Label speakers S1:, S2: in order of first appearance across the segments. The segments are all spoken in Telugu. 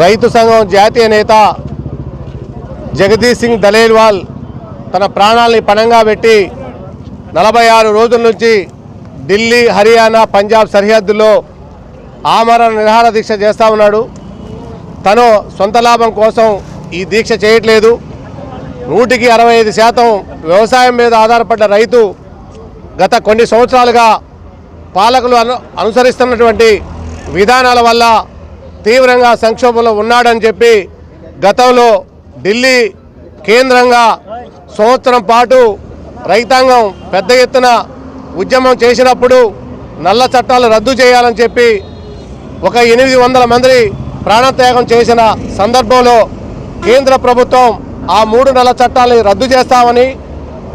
S1: రైతు సంఘం జాతీయ నేత జగదీష్ సింగ్ దలేల్వాల్ తన ప్రాణాలని పణంగా పెట్టి నలభై ఆరు రోజుల నుంచి ఢిల్లీ హర్యానా పంజాబ్ సరిహద్దులో ఆమరణ నిరాహార దీక్ష చేస్తూ ఉన్నాడు. తను సొంత లాభం కోసం ఈ దీక్ష చేయట్లేదు. నూటికి అరవై ఐదు శాతం వ్యవసాయం మీద ఆధారపడ్డ రైతు గత కొన్ని సంవత్సరాలుగా పాలకులు అను అనుసరిస్తున్నటువంటి విధానాల వల్ల తీవ్రంగా సంక్షోభంలో ఉన్నాడని చెప్పి గతంలో ఢిల్లీ కేంద్రంగా సంవత్సరం పాటు రైతాంగం పెద్ద ఎత్తున ఉద్యమం చేసినప్పుడు నల్ల చట్టాలు రద్దు చేయాలని చెప్పి ఒక ఎనిమిది వందల మంది ప్రాణత్యాగం చేసిన సందర్భంలో కేంద్ర ప్రభుత్వం ఆ మూడు నెలల చట్టాన్ని రద్దు చేస్తామని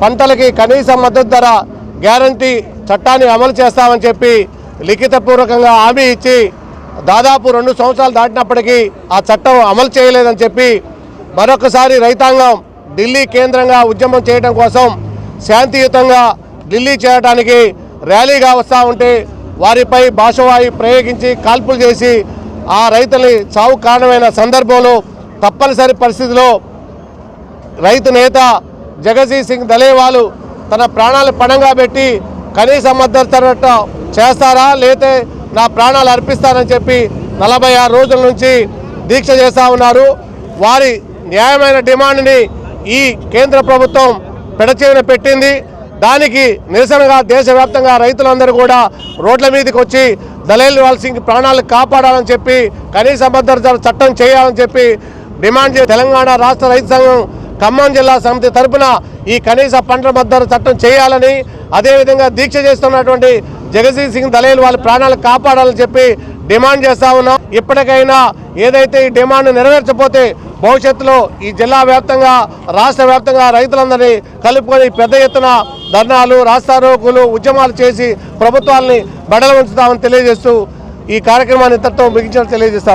S1: పంటలకి కనీస మద్దతు ధర గ్యారంటీ చట్టాన్ని అమలు చేస్తామని చెప్పి లిఖితపూర్వకంగా హామీ ఇచ్చి దాదాపు రెండు సంవత్సరాలు దాటినప్పటికీ ఆ చట్టం అమలు చేయలేదని చెప్పి మరొకసారి రైతాంగం ఢిల్లీ కేంద్రంగా ఉద్యమం చేయడం కోసం శాంతియుతంగా ఢిల్లీ చేయడానికి ర్యాలీగా వస్తూ ఉంటే వారిపై భాషవాయి ప్రయోగించి కాల్పులు చేసి ఆ రైతుని చావు కారణమైన సందర్భంలో తప్పనిసరి పరిస్థితిలో రైతు నేత జగజీత్ సింగ్ దలేవాలు తన ప్రాణాలు పణంగా పెట్టి కనీస మద్దతు చేస్తారా లేతే నా ప్రాణాలు అర్పిస్తారని చెప్పి నలభై ఆరు రోజుల నుంచి దీక్ష చేస్తూ ఉన్నారు. వారి న్యాయమైన డిమాండ్ని ఈ కేంద్ర ప్రభుత్వం పెడచేవిన పెట్టింది. దానికి నిరసనగా దేశవ్యాప్తంగా రైతులందరూ కూడా రోడ్ల మీదకి వచ్చి దళైల్ వాల్ సింగ్ ప్రాణాలు కాపాడాలని చెప్పి కనీస భద్రత చట్టం చేయాలని చెప్పి డిమాండ్ చేసి తెలంగాణ రాష్ట్ర రైతు సంఘం ఖమ్మం జిల్లా సమితి తరపున ఈ కనీస పంటల భద్రత చట్టం చేయాలని అదేవిధంగా దీక్ష చేస్తున్నటువంటి జగజీత్ సింగ్ దళేలు వాళ్ళ ప్రాణాలు కాపాడాలని చెప్పి డిమాండ్ చేస్తా ఉన్నాం. ఇప్పటికైనా ఏదైతే ఈ డిమాండ్ నెరవేర్చపోతే భవిష్యత్తులో ఈ జిల్లా వ్యాప్తంగా రాష్ట్ర వ్యాప్తంగా రైతులందరినీ కలుపుకొని పెద్ద ఎత్తున ధర్నాలు రాస్తారోకులు ఉద్యమాలు చేసి ప్రభుత్వాలని బడలు ఉంచుతామని తెలియజేస్తూ ఈ కార్యక్రమాన్ని ఇంతటితో ముగించాలని తెలియజేస్తాం